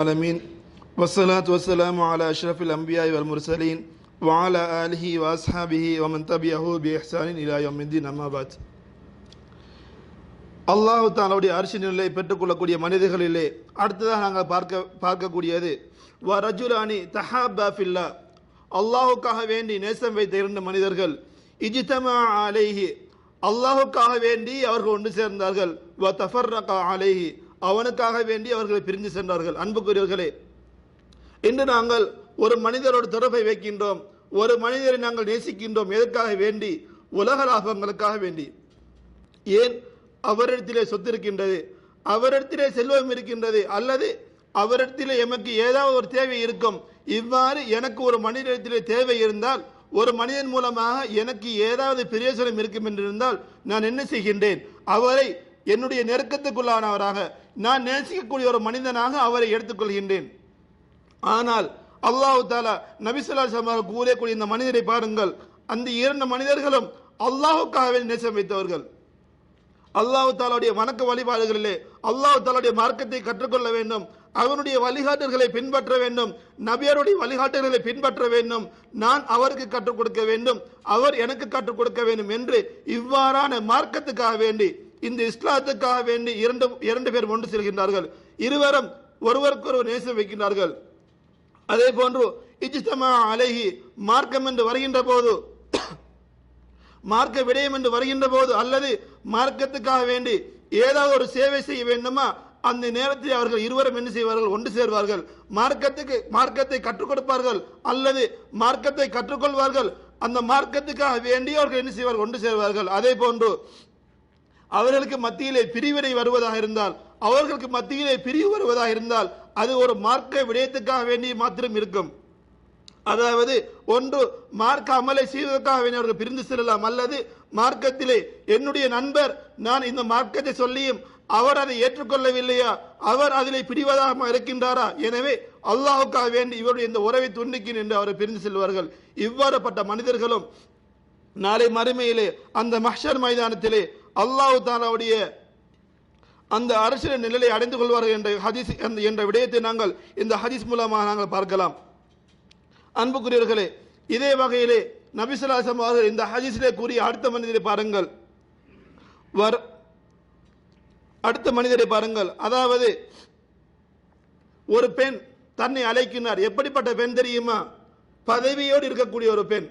العالمين والصلاة والسلام على أشرف الأنبياء والمرسلين وعلى آله وأصحابه ومن تبعه بإحسان إلى يوم الدين أما بعد அல்லாஹு தாலாவுடைய அரிசி நிலை பெற்றுக்கொள்ளக்கூடிய மனிதர்களிலே அடுத்ததாக நாங்கள் பார்க்க பார்க்கக்கூடியது வ ரஜுலானி தஹாபா ஃபில்லா அல்லாஹுக்காக வேண்டி நேசம் வைத்த இரண்டு மனிதர்கள் இஜிதமா அலைஹி அல்லாஹுக்காக வேண்டி அவர்கள் ஒன்று சேர்ந்தார்கள் வ தஃபர்ரகா அலைஹி அவனுக்காக வேண்டி அவர்களை பிரிந்து சென்றார்கள். அன்புக்குரியவர்களே இன்று நாங்கள் ஒரு மனிதரோடு தொடர்பை வைக்கின்றோம். ஒரு மனிதரை நாங்கள் நேசிக்கின்றோம். எதற்காக வேண்டி? உலக லாபங்களுக்காக வேண்டி. ஏன்? அவரிடத்திலே சொத்து இருக்கின்றது. அவரிடத்திலே செல்வம் இருக்கின்றது. அல்லது அவரிடத்திலே எமக்கு ஏதாவது ஒரு தேவை இருக்கும். இவ்வாறு எனக்கு ஒரு மனிதனிடத்திலே தேவை இருந்தால் ஒரு மனிதன் மூலமாக எனக்கு ஏதாவது பிரயோசனம் இருக்கும் என்று இருந்தால் நான் என்ன செய்கின்றேன்? அவரை என்னுடைய நெருக்கத்துக்குள்ளானவராக நான் நேசிக்கக்கூடிய ஒரு மனிதனாக அவரை எடுத்துக்கொள்கின்றேன். ஆனால் அல்லாஹு தாலா நபிசுல்லா சமாக கூறக்கூடிய இந்த மனிதரை பாருங்கள். அந்த இரண்டு மனிதர்களும் அல்லாஹுக்காகவே நேசம் வைத்தவர்கள். அல்லாஹு தாலாவுடைய வணக்க வழிபாடுகளிலே அல்லாஹு தாலாவுடைய மார்க்கத்தை கற்றுக்கொள்ள வேண்டும். அவனுடைய வழிகாட்டுகளை பின்பற்ற வேண்டும். நபியருடைய வழிகாட்டுகளை பின்பற்ற வேண்டும். நான் அவருக்கு கற்றுக் கொடுக்க வேண்டும். அவர் எனக்கு கற்றுக் கொடுக்க வேண்டும் என்று இவ்வாறான மார்க்கத்துக்காக வேண்டி இந்த இஸ்லாத்துக்காக வேண்டி இரண்டு இரண்டு பேர் ஒன்று செல்கின்றார்கள். இருவரும் ஒருவருக்கொருவர் நேசம் வைக்கின்றார்கள். அதே போன்று இஜ்தமா அலைஹி மார்க்கம் என்று வருகின்ற போது மார்க்க விடயம் என்று வருகின்ற போது அல்லது மார்க்கத்துக்காக வேண்டி ஏதாவது ஒரு சேவை செய்ய வேண்டுமா அந்த நேரத்தில் அவர்கள் இருவரும் என்ன செய்வார்கள்? ஒன்று சேர்வார்கள். மார்க்கத்துக்கு மார்க்கத்தை கற்றுக் கொடுப்பார்கள் அல்லது மார்க்கத்தை கற்றுக்கொள்வார்கள். அந்த மார்க்கத்துக்காக வேண்டி அவர்கள் என்ன செய்வார்கள்? ஒன்று சேர்வார்கள். அதே போன்று அவர்களுக்கு மத்தியிலே பிரிவினை வருவதாக இருந்தால் அவர்களுக்கு மத்தியிலே பிரிவு வருவதாக இருந்தால் அது ஒரு மார்க்க விடயத்துக்காக வேண்டி மாத்திரம் இருக்கும். அதாவது ஒன்று மார்க்க அமலை செய்வதற்காக வேண்டி அவர்கள் பிரிந்து செல்லலாம் அல்லது மார்க்கத்திலே என்னுடைய நண்பர் நான் இந்த மார்க்கத்தை சொல்லியும் அவர் அதை ஏற்றுக்கொள்ளவில்லையா அவர் அதிலே பிரிவதாக இருக்கின்றாரா எனவே அல்லாஹுக்காக வேண்டி இவருடைய இந்த உறவை துண்டிக்கின் என்று அவரை பிரிந்து செல்வார்கள். இவ்வாறுபட்ட மனிதர்களும் நாளை மறுமையிலே அந்த மஹர் மைதானத்திலே அல்லாஹு தாலாவுடைய அந்த அரசியல் நிலையை அடைந்து கொள்வார்கள் என்ற ஹதீஸ் அந்த- என்ற விடயத்தை நாங்கள் இந்த ஹதீஸ் மூலமாக நாங்கள் பார்க்கலாம். அன்புக்குரியவர்களே இதே வகையிலே நபிசுல்லாசம் அவர்கள் இந்த ஹதீஸிலே கூறிய அடுத்த மனிதரை பாருங்கள். வர் அடுத்த மனிதரை பாருங்கள். அதாவது ஒரு பெண் தன்னை அழைக்கினார் எப்படிப்பட்ட பெண் தெரியுமா? பதவியோடு இருக்கக்கூடிய ஒரு பெண்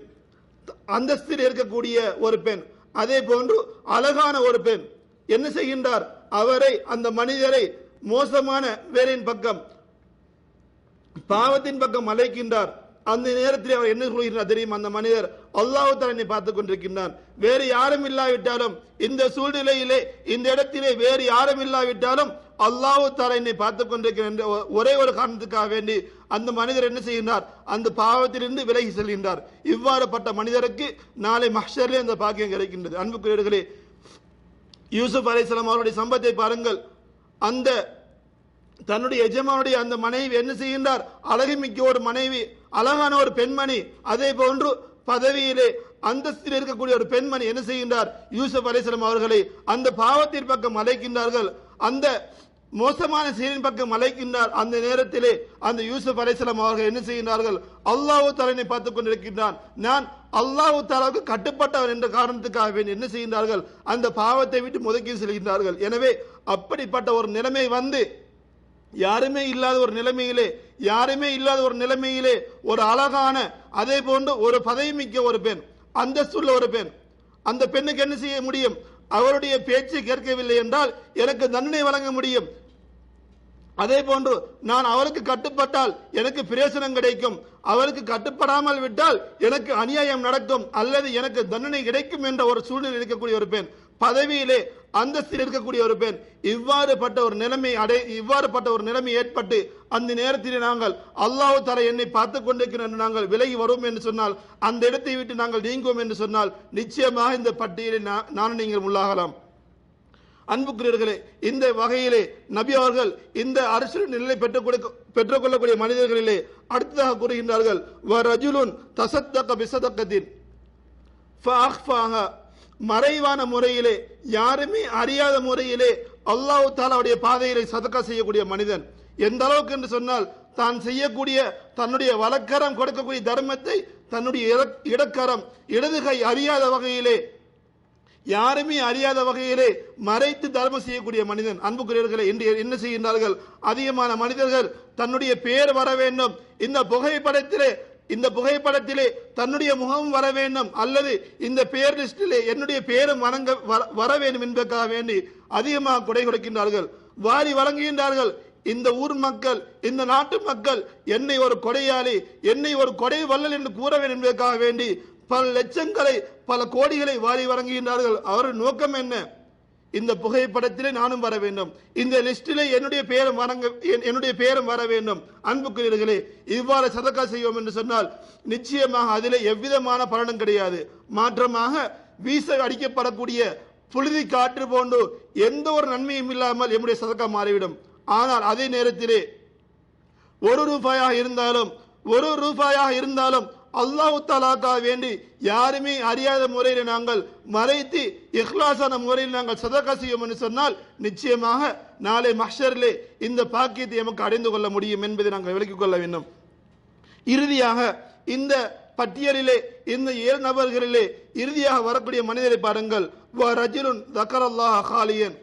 அந்தஸ்தில் இருக்கக்கூடிய ஒரு பெண். அதே போன்று அழகான ஒரு பெண். என்ன செய்கின்றார்? அவரை அந்த மனிதரை மோசமான வேலையின் பக்கம் பாவத்தின் பக்கம் அழைக்கின்றார். அந்த நேரத்தில் அவர் என்ன சொல்கிறார் தெரியும்? அந்த மனிதர் அல்லாஹு தலனை பார்த்துக் கொண்டிருக்கின்றான். வேறு யாரும் இல்லாவிட்டாலும் இந்த சூழ்நிலையிலே இந்த இடத்திலே வேறு யாரும் இல்லாவிட்டாலும் அல்லாஹ் தாரா என்னை பார்த்துக் கொண்டிருக்கிறேன் என்ற ஒரே ஒரு காரணத்துக்காக வேண்டி அந்த மனிதர் என்ன செய்கின்றார்? அந்த பாவத்திலிருந்து விலகி செல்கின்றார். இவ்வாறுபட்ட மனிதருக்கு நாளை மஹ்ஷரிலே அந்த பாக்கியம் கிடைக்கின்றது. அன்புக்குரியர்களே யூசுப் அலிஸ்லாம் அவருடைய சம்பத்தை பாருங்கள். அந்த தன்னுடைய எஜமானுடைய அந்த மனைவி என்ன செய்கின்றார்? அழகுமிக்க ஒரு மனைவி அழகான ஒரு பெண்மணி அதே போன்று பதவியிலே அந்தஸ்தில் இருக்கக்கூடிய ஒரு பெண்மணி என்ன செய்கின்றார்? யூசுப் அலிஸ்லாம் அவர்களை அந்த பாவத்தின் பக்கம் அழைக்கின்றார்கள். அந்த மோசமான செயலின் பக்கம் அழைக்கின்றார். அந்த நேரத்திலே அந்த யூசுப் அலைசலம் அவர்கள் என்ன செய்கின்றார்கள்? அல்லாஹு தலைனை பார்த்துக் கொண்டிருக்கின்றான். நான் அல்லாஹு தாலாவுக்கு கட்டுப்பட்டவர் என்ற காரணத்துக்காக என்ன செய்கின்றார்கள்? அந்த பாவத்தை விட்டு முதுக்கி செல்கின்றார்கள். எனவே அப்படிப்பட்ட ஒரு நிலைமை வந்து யாருமே இல்லாத ஒரு நிலைமையிலே யாருமே இல்லாத ஒரு நிலைமையிலே ஒரு அழகான அதே போன்று ஒரு பதவி மிக்க ஒரு பெண் அந்தஸ்துள்ள ஒரு பெண் அந்த பெண்ணுக்கு என்ன செய்ய முடியும்? அவருடைய பேச்சு கேட்கவில்லை என்றால் எனக்கு தண்டனை வழங்க முடியும். அதே போன்று நான் அவருக்கு கட்டுப்பட்டால் எனக்கு பிரயோசனம் கிடைக்கும். அவருக்கு கட்டுப்படாமல் விட்டால் எனக்கு அநியாயம் நடக்கும் அல்லது எனக்கு தண்டனை கிடைக்கும் என்ற ஒரு சூழ்நிலை இருக்கக்கூடிய ஒரு பெண். பதவியிலே அந்தஸ்தில் இருக்கக்கூடிய ஒரு பெண். இவ்வாறு பட்ட ஒரு நிலைமை அடை இவ்வாறு பட்ட ஒரு நிலைமை ஏற்பட்டு அந்த நேரத்தில் நாங்கள் அல்லாஹ் தர என்னை பார்த்து கொண்டிருக்கிறோம் என்று நாங்கள் விலகி வருவோம் என்று சொன்னால் அந்த இடத்தை விட்டு நாங்கள் நீங்குவோம் என்று சொன்னால் நிச்சயமாக இந்த பட்டியலில் நான் நானும் நீங்கள் உள்ளாகலாம். அன்புக்குரியர்களே இந்த வகையிலே நபி அவர்கள் இந்த அரசியல் நிலை பெற்றுக் பெற்றுக்கொள்ளக்கூடிய மனிதர்களிலே அடுத்ததாக கூறுகின்றார்கள் வ ரஜுலுன் தசத்தக பிசதக்கத்தின். மறைவான முறையிலே யாருமே அறியாத முறையிலே அல்லாஹு தாலாவுடைய பாதையிலே சதக்கா செய்யக்கூடிய மனிதன். எந்த அளவுக்கு என்று சொன்னால் தான் செய்யக்கூடிய தன்னுடைய வலக்கரம் கொடுக்கக்கூடிய தர்மத்தை தன்னுடைய இட- இடக்கரம் இடதுகை அறியாத வகையிலே யாருமே அறியாத வகையிலே மறைத்து தர்மம் செய்யக்கூடிய மனிதன் அன்புக்குரியவர்களை இன்று என்ன செய்கின்றார்கள்? அதிகமான மனிதர்கள் தன்னுடைய பேர் வர வேண்டும். இந்த புகைப்படத்திலே இந்த புகைப்படத்திலே தன்னுடைய முகம் வர வேண்டும். அல்லது இந்த பேர் லிஸ்டிலே என்னுடைய பேரும் வணங்க வர- வர வேண்டும் என்பதற்காக வேண்டி அதிகமாக குடை கொடுக்கின்றார்கள். வாரி வழங்குகின்றார்கள். இந்த ஊர் மக்கள் இந்த நாட்டு மக்கள் என்னை ஒரு கொடையாளி என்னை ஒரு கொடை வள்ளல் என்று கூற வேண்டும் என்பதற்காக வேண்டி பல லட்சங்களை பல கோடிகளை வாரி வழங்குகின்றார்கள். அவர்கள் நோக்கம் என்ன? இந்த புகைப்படத்திலே நானும் வர வேண்டும். இந்த லிஸ்டிலே என்னுடைய பெயரும் வரங்க என்- என்னுடைய பெயரும் வர வேண்டும். அன்புக்குரியர்களே இவ்வாறு சதக்கா செய்வோம் என்று சொன்னால் நிச்சயமாக அதிலே எவ்விதமான பலனும் கிடையாது. மாற்றமாக வீச அடிக்கப்படக்கூடிய புழுதி காற்று போன்று எந்த ஒரு நன்மையும் இல்லாமல் எம்முடைய சதக்கா மாறிவிடும். ஆனால் அதே நேரத்திலே ஒரு ரூபாயாக இருந்தாலும் ஒரு ரூபாயாக இருந்தாலும் அல்லாஹு தாலாக்கா வேண்டி யாருமே அறியாத முறையில் நாங்கள் மறைத்து இஹ்லாசான முறையில் நாங்கள் சதகா செய்யும் என்று சொன்னால் நிச்சயமாக நாளை மஹ்ஷரிலே இந்த பாக்கியத்தை எமக்கு அடைந்து கொள்ள முடியும் என்பதை நாங்கள் விலக்கிக் கொள்ள வேண்டும். இறுதியாக இந்த பட்டியலிலே இந்த ஏழு நபர்களிலே இறுதியாக வரக்கூடிய மனிதரை பாருங்கள். வ ரஜிலுன் தக்கர் அல்லாஹ் ஹாலியன்.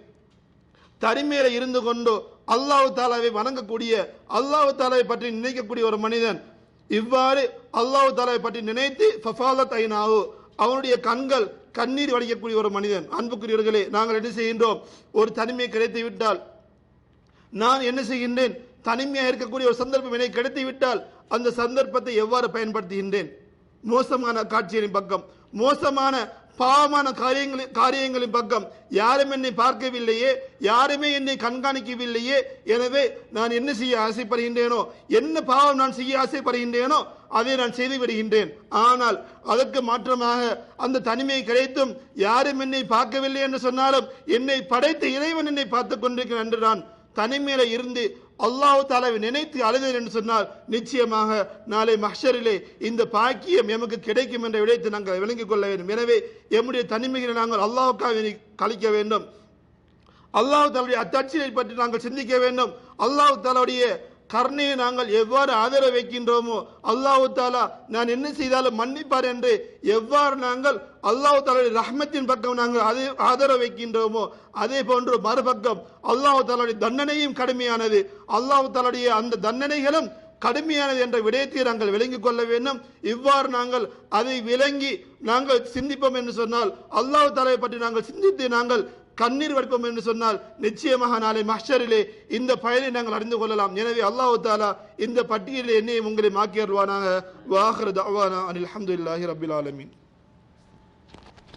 தனிமையில இருந்து கொண்டு அல்லாஹு தாலாவை வணங்கக்கூடிய அல்லாஹு தாலாவை பற்றி நினைக்கக்கூடிய ஒரு மனிதன் இவ்வாறு அல்லாஹ் தாலாவை பற்றி நினைத்து ஃபஃபாலத் ஐநாவு அவனுடைய கண்கள் கண்ணீர் வடிக்கக்கூடிய ஒரு மனிதன். அன்புக்குரியவர்களே நாங்கள் என்ன செய்கின்றோம்? ஒரு தனிமை கிடைத்து விட்டால் நான் என்ன செய்கின்றேன்? தனிமையாக இருக்கக்கூடிய ஒரு சந்தர்ப்பம் எனக்கு கிடைத்து விட்டால் அந்த சந்தர்ப்பத்தை எவ்வாறு பயன்படுத்துகின்றேன்? மோசமான காட்சிகளின் பக்கம். மோசமான பாவமான காரியங்களின் காரியங்களின் பக்கம். யாரும் என்னை பார்க்கவில்லையே யாருமே என்னை கண்காணிக்கவில்லையே. எனவே நான் என்ன செய்ய ஆசைப்படுகின்றேனோ என்ன பாவம் நான் செய்ய ஆசைப்படுகின்றேனோ அதை நான் செய்து விடுகின்றேன். ஆனால் அதற்கு மாற்றமாக அந்த தனிமை கிடைத்தும் யாரும் என்னை பார்க்கவில்லை என்று சொன்னாலும் என்னை படைத்த இறைவன் என்னை பார்த்துக் கொண்டிருக்கிறேன் என்று நான் தனிமையில இருந்து அல்லாஹு தாலாவை நினைத்து அழுதேன் என்று சொன்னால் நிச்சயமாக நாளை மஹரிலே இந்த பாக்கியம் எமக்கு கிடைக்கும் என்ற விடயத்தை நாங்கள் விளங்கிக் கொள்ள வேண்டும். எனவே எம்முடைய தனிமைகளை நாங்கள் அல்லாவுக்காக கழிக்க வேண்டும். அல்லாஹு தாலுடைய அத்தாட்சியை பற்றி நாங்கள் சிந்திக்க வேண்டும். அல்லாஹு தாலாவுடைய கருணையை நாங்கள் எவ்வாறு ஆதரவு வைக்கின்றோமோ அல்லாஹு தாலா நான் என்ன செய்தாலும் மன்னிப்பார் என்று எவ்வாறு நாங்கள் அல்லாஹ் தாலுடைய ரஹ்மத்தின் பக்கம் நாங்கள் அதே ஆதரவு வைக்கின்றோமோ அதே போன்று மறுபக்கம் அல்லாஹ் தாலுடைய தண்டனையும் கடுமையானது. அல்லாஹ் தாலுடைய அந்த தண்டனைகளும் கடுமையானது என்ற விடயத்தை நாங்கள் விளங்கிக் கொள்ள வேண்டும். இவ்வாறு நாங்கள் அதை விளங்கி நாங்கள் சிந்திப்போம் என்று சொன்னால் அல்லாஹ் தாலாவை பற்றி நாங்கள் சிந்தித்து நாங்கள் கண்ணீர் வடிப்போம் என்று சொன்னால் நிச்சயமாக நாளை மஹ்ஷரிலே இந்த பயனை நாங்கள் அறிந்து கொள்ளலாம். எனவே அல்லாஹு தாலா இந்த பட்டியலில் என்னையும் உங்களை மாக்கி வாஹர் தவானா அனில் அஹமதுல்லாஹி ரபில் ஆலமின்.